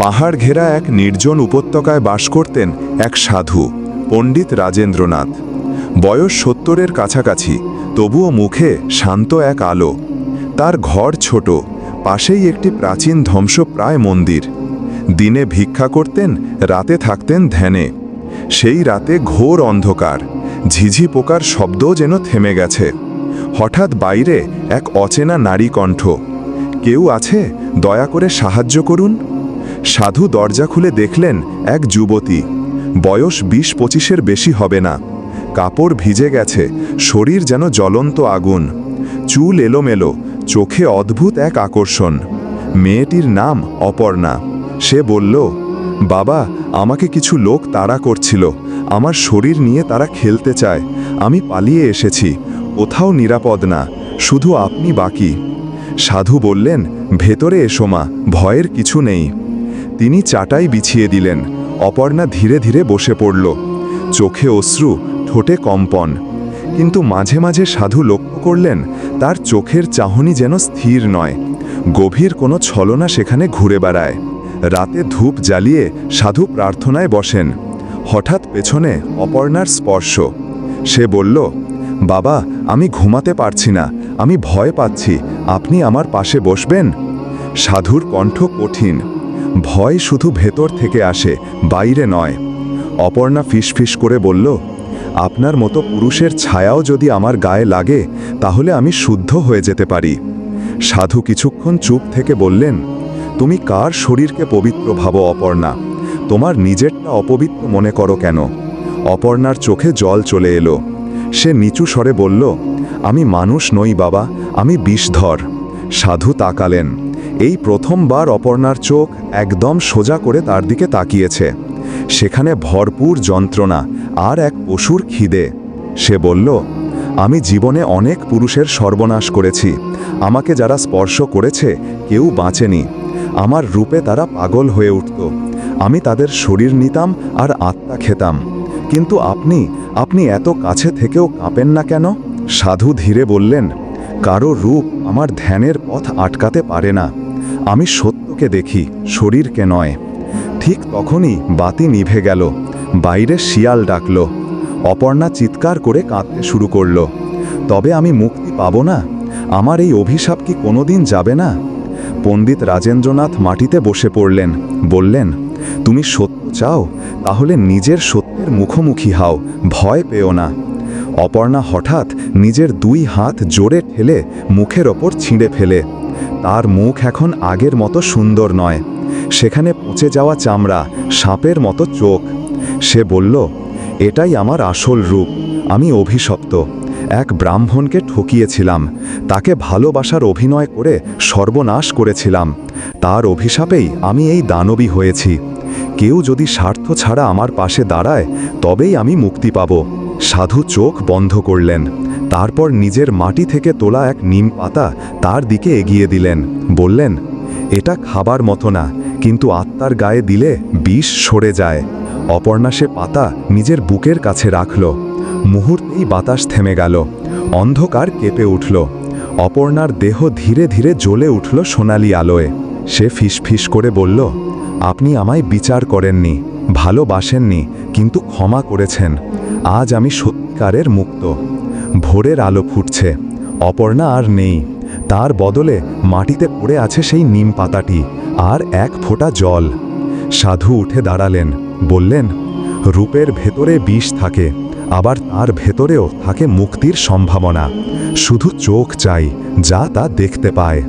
পাহাড় ঘেরা এক নির্জন উপত্যকায় বাস করতেন এক সাধু, পণ্ডিত রাজেন্দ্রনাথ। বয়স সত্তরের কাছাকাছি, তবুও মুখে শান্ত এক আলো। তার ঘর ছোট, পাশেই একটি প্রাচীন ধ্বংসপ্রায় মন্দির। দিনে ভিক্ষা করতেন, রাতে থাকতেন ধ্যানে। সেই রাতে ঘোর অন্ধকার, ঝিঝি পোকার শব্দও যেন থেমে গেছে। হঠাৎ বাইরে এক অচেনা নারী কণ্ঠ কেউ আছে? দয়া করে সাহায্য করুন। সাধু দরজা খুলে দেখলেন এক যুবতী। বয়স বিশ পঁচিশের বেশি হবে না। কাপড় ভিজে গেছে, শরীর যেন জ্বলন্ত আগুন। চুল এলোমেলো, চোখে অদ্ভুত এক আকর্ষণ। মেয়েটির নাম অপর্ণা। সে বলল, বাবা, আমাকে কিছু লোক তাড়া করছিল। আমার শরীর নিয়ে তারা খেলতে চায়। আমি পালিয়ে এসেছি। কোথাও নিরাপদ না। শুধু আপনি বাকি। সাধু বললেন, ভেতরে এসো মা, ভয়ের কিছু নেই। তিনি চাটাই বিছিয়ে দিলেন। অপর্ণা ধীরে ধীরে বসে পড়ল। চোখে অশ্রু, ঠোঁটে কম্পন। কিন্তু মাঝে মাঝে সাধু লক্ষ্য করলেন, তার চোখের চাহনি যেন স্থির নয়। গভীর কোনো ছলনা সেখানে ঘুরে বেড়ায়। রাতে ধূপ জ্বালিয়ে সাধু প্রার্থনায় বসেন। হঠাৎ পেছনে অপর্ণার স্পর্শ। সে বলল, বাবা, আমি ঘুমাতে পারছি না। আমি ভয় পাচ্ছি। আপনি আমার পাশে বসবেন? সাধুর কণ্ঠ কঠিন। ভয় শুধু ভেতর থেকে আসে, বাইরে নয়। অপর্ণা ফিসফিস করে বলল, আপনার মতো পুরুষের ছায়াও যদি আমার গায়ে লাগে, তাহলে আমি শুদ্ধ হয়ে যেতে পারি। সাধু কিছুক্ষণ চুপ থেকে বললেন, তুমি কার শরীরকে পবিত্র ভাবো অপর্ণা? তোমার নিজেরটা অপবিত্র মনে করো কেন? অপর্ণার চোখে জল চলে এলো। সে নিচু স্বরে বলল, আমি মানুষ নই বাবা, আমি বিষধর। সাধু তাকালেন। এই প্রথমবার অপর্ণার চোখ একদম সোজা করে তার দিকে তাকিয়েছে। সেখানে ভরপুর যন্ত্রণা আর এক পশুর খিদে। সে বলল, আমি জীবনে অনেক পুরুষের সর্বনাশ করেছি। আমাকে যারা স্পর্শ করেছে, কেউ বাঁচেনি। আমার রূপে তারা পাগল হয়ে উঠত। আমি তাদের শরীর নিতাম আর আত্মা খেতাম। কিন্তু আপনি আপনি এত কাছে থেকেও কাঁপেন না কেন? সাধু ধীরে বললেন, কারও রূপ আমার ধ্যানের পথ আটকাতে পারে না। আমি সত্যকে দেখি, শরীরকে নয়। ঠিক তখনই বাতি নিভে গেল, বাইরে শিয়াল ডাকল। অপর্ণা চিৎকার করে কাঁদতে শুরু করল। তবে আমি মুক্তি পাব না? আমার এই অভিশাপ কি কোনোদিন যাবে না? পণ্ডিত রাজেন্দ্রনাথ মাটিতে বসে পড়লেন, বললেন, তুমি সত্য চাও, তাহলে নিজের সত্যের মুখোমুখি হাও, ভয় পেও না। অপর্ণা হঠাৎ নিজের দুই হাত জোরে ঠেলে মুখের ওপর ছিঁড়ে ফেলে। তার মুখ এখন আগের মতো সুন্দর নয়। সেখানে পচে যাওয়া চামড়া, সাপের মতো চোখ। সে বলল, এটাই আমার আসল রূপ। আমি অভিশপ্ত। এক ব্রাহ্মণকে ঠকিয়েছিলাম। তাকে ভালোবাসার অভিনয় করে সর্বনাশ করেছিলাম। তার অভিশাপেই আমি এই দানবী হয়েছি। কেউ যদি স্বার্থ ছাড়া আমার পাশে দাঁড়ায়, তবেই আমি মুক্তি পাব। সাধু চোখ বন্ধ করলেন। তারপর নিজের মাটি থেকে তোলা এক নিম পাতা তার দিকে এগিয়ে দিলেন। বললেন, এটা খাবার মতো না, কিন্তু আত্মার গায়ে দিলে বিষ সরে যায়। অপর্ণা সে পাতা নিজের বুকের কাছে রাখল। মুহূর্তেই বাতাস থেমে গেল। অন্ধকার কেঁপে উঠল। অপর্ণার দেহ ধীরে ধীরে জ্বলে উঠল সোনালি আলোয়। সে ফিসফিস করে বলল, আপনি আমায় বিচার করেননি। ভালোবাসেননি, কিন্তু ক্ষমা করেছেন। আজ আমি সত্যিকারের মুক্ত। ভোরের আলো ফুটছে। অপর্ণা আর নেই। তার বদলে মাটিতে পড়ে আছে সেই নিম পাতাটি আর এক ফোঁটা জল। সাধু উঠে দাঁড়ালেন, বললেন, রূপের ভেতরে বিষ থাকে, আবার তার ভেতরেও থাকে মুক্তির সম্ভাবনা। শুধু চোখ চাই, যা তা দেখতে পায়।